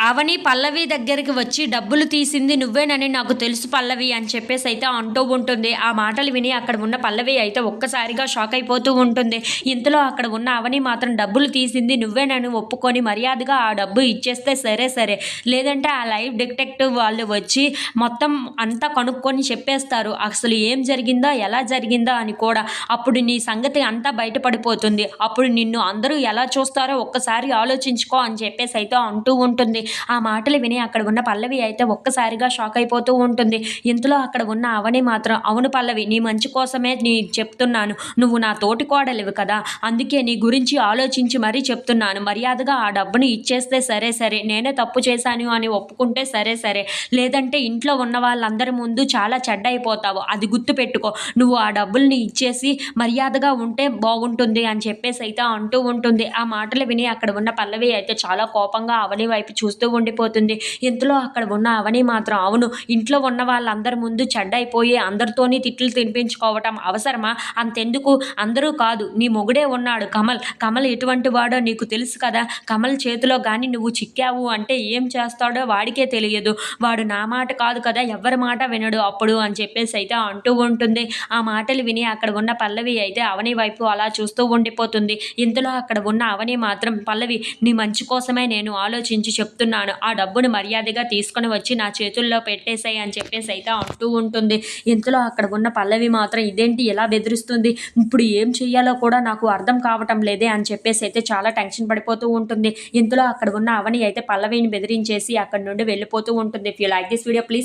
అవని పల్లవి దగ్గరికి వచ్చి డబ్బులు తీసింది నువ్వేనని నాకు తెలుసు పల్లవి అని చెప్పేసి అయితే అంటూ ఉంటుంది. ఆ మాటలు విని అక్కడ ఉన్న పల్లవి అయితే ఒక్కసారిగా షాక్ అయిపోతూ ఉంటుంది. ఇంతలో అక్కడ ఉన్న అవని మాత్రం డబ్బులు తీసింది నువ్వేనని ఒప్పుకొని మర్యాదగా ఆ డబ్బు ఇచ్చేస్తే సరే సరే. లేదంటే ఆ లైవ్ డిటెక్టివ్ వాళ్ళు వచ్చి మొత్తం అంతా కనుక్కొని చెప్పేస్తారు. అసలు ఏం జరిగిందో? ఎలా జరిగిందో? అని కూడా. అప్పుడు నీ సంగతి అంతా బయటపడిపోతుంది. అప్పుడు నిన్ను అందరూ ఎలా చూస్తారో ఒక్కసారి ఆలోచించుకో అని చెప్పేసి అయితే అంటూ ఉంటుంది. ఆ మాటలు విని అక్కడ ఉన్న పల్లవి అయితే ఒక్కసారిగా షాక్ అయిపోతూ ఉంటుంది. ఇంతలో అక్కడ ఉన్న అవని మాత్రం అవును పల్లవి నీ మంచి కోసమే నీ చెప్తున్నాను. నువ్వు నా తోటి కోడలివి కదా. అందుకే నీ గురించి ఆలోచించి మరీ చెప్తున్నాను. మర్యాదగా ఆ డబ్బుని ఇచ్చేస్తే సరే సరే నేనే తప్పు చేశాను అని ఒప్పుకుంటే సరే సరే. లేదంటే ఇంట్లో ఉన్న వాళ్ళందరి ముందు చాలా చెడ్డ అయిపోతావు అది గుర్తుపెట్టుకో. నువ్వు ఆ డబ్బుల్ని ఇచ్చేసి మర్యాదగా ఉంటే బాగుంటుంది అని చెప్పేసి అయితే అంటూ ఉంటుంది. ఆ మాటలు విని అక్కడ ఉన్న పల్లవి అయితే చాలా కోపంగా అవని వైపు చూస్తూ ఉండిపోతుంది. ఇంతలో అక్కడ ఉన్న అవని మాత్రం అవును ఇంట్లో ఉన్న వాళ్ళందరి ముందు చెడ్డైపోయి అందరితోని తిట్లు తినిపించుకోవటం అవసరమా? అంతెందుకు? అందరూ కాదు నీ మొగుడే ఉన్నాడు. కమల్ కమల్ ఎటువంటి వాడో నీకు తెలుసు కదా. కమల్ చేతిలో కానీ నువ్వు చిక్కావు అంటే ఏం చేస్తాడో వాడికే తెలియదు. వాడు నా మాట కాదు కదా ఎవరి మాట వినడు అప్పుడు అని చెప్పేసి అయితే అంటూ ఉంటుంది. ఆ మాటలు విని అక్కడ ఉన్న పల్లవి అయితే అవని వైపు అలా చూస్తూ ఉండిపోతుంది. ఇంతలో అక్కడ ఉన్న అవని మాత్రం పల్లవి నీ మంచి కోసమే నేను ఆలోచించి చెప్తున్నాను ఆ డబ్బును మర్యాదగా తీసుకొని వచ్చి నా చేతుల్లో పెట్టేసాయి అని చెప్పేసి అయితే అంటూ ఉంటుంది. ఇంతలో అక్కడ ఉన్న పల్లవి మాత్రం ఇదేంటి ఎలా బెదిరిస్తుంది? ఇప్పుడు ఏం చేయాలో కూడా నాకు అర్థం కావటం లేదే అని చెప్పేసి అయితే చాలా టెన్షన్ పడిపోతూ ఉంటుంది. ఇంతలో అక్కడ ఉన్న అవని అయితే పల్లవిని బెదిరించేసి అక్కడ నుండి వెళ్ళిపోతూ ఉంటుంది. If you like this video please